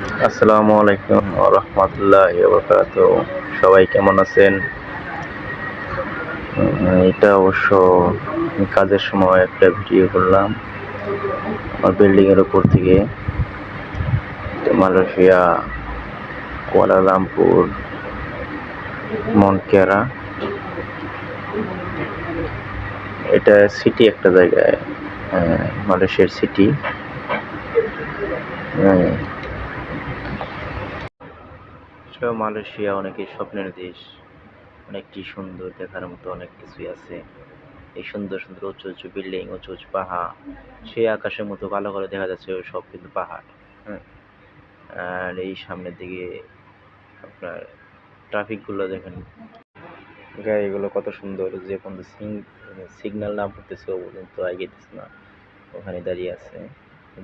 আসসালামু আলাইকুম রহমতুল্লাহ বরকাত সবাই কেমন আছেন? এটা অবশ্য কাজের সময় একটা ভিডিও করলাম আমার বিল্ডিংয়ের উপর থেকে। মালয়েশিয়া কুয়ালালামপুর মনকেরা। এটা সিটি একটা জায়গায় আহ, মালয়েশিয়ার সিটি হ্যাঁ। আসলে মালয়েশিয়া অনেকের স্বপ্নের দেশ। অনেকটি সুন্দর দেখার মতো অনেক কিছুই আছে। এই সুন্দর সুন্দর উঁচু উঁচু বিল্ডিং, উঁচু উঁচু পাহাড়। সেই আকাশের মতো ভালো করে দেখা যাচ্ছে ওই সব কিন্তু পাহাড়। হ্যাঁ আর এই সামনের দিকে আপনার ট্রাফিকগুলো দেখেন। গাড়িগুলো কত সুন্দর, যে পর্যন্ত সিগন্যাল না পড়তেছে ও পর্যন্ত এগিয়েতেছে না। ওখানে দাঁড়িয়ে আছে।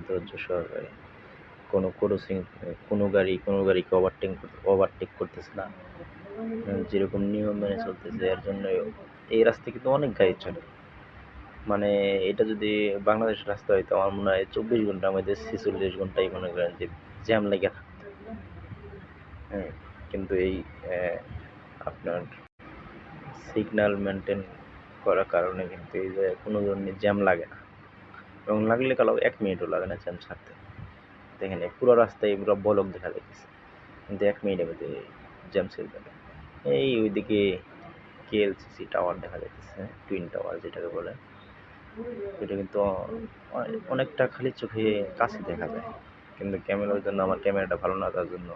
ধৈর্য সহকারে। কোনো ক্রসিং, কোনো গাড়ি, কোনো গাড়িকে ওভারটেক ওভারটেক করতেছে না। যেরকম নিয়ম মেনে চলতেছে, এর জন্য এই রাস্তায় কিন্তু অনেক গাড়ি চলে। মানে এটা যদি বাংলাদেশের রাস্তা হইতো আমার মনে হয় চব্বিশ ঘণ্টার মধ্যে ছেচল্লিশ ঘন্টাই মনে করেন যে জ্যাম লেগে থাকতো। হ্যাঁ কিন্তু এই আপনার সিগন্যাল মেনটেন করার কারণে কিন্তু এই যে কোনো ধরনের জ্যাম লাগে না। এবং লাগলে কালো এক মিনিটও লাগে না জ্যাম ছাড়তে। দেখেন, পুরো রাস্তায় পুরো বলক দেখা যাইতেছে। কিন্তু এক মিনিটের মধ্যে জ্যাম সেল যাবে এই ওইদিকে কেএলসিসি টাওয়ার দেখা যাইতেছে টুইন টাওয়ার যেটাকে বলে। এটা কিন্তু অনেকটা খালি চোখে কাছে দেখা যায়। কিন্তু ক্যামেরার জন্য, আমার ক্যামেরাটা ভালো না, তার জন্য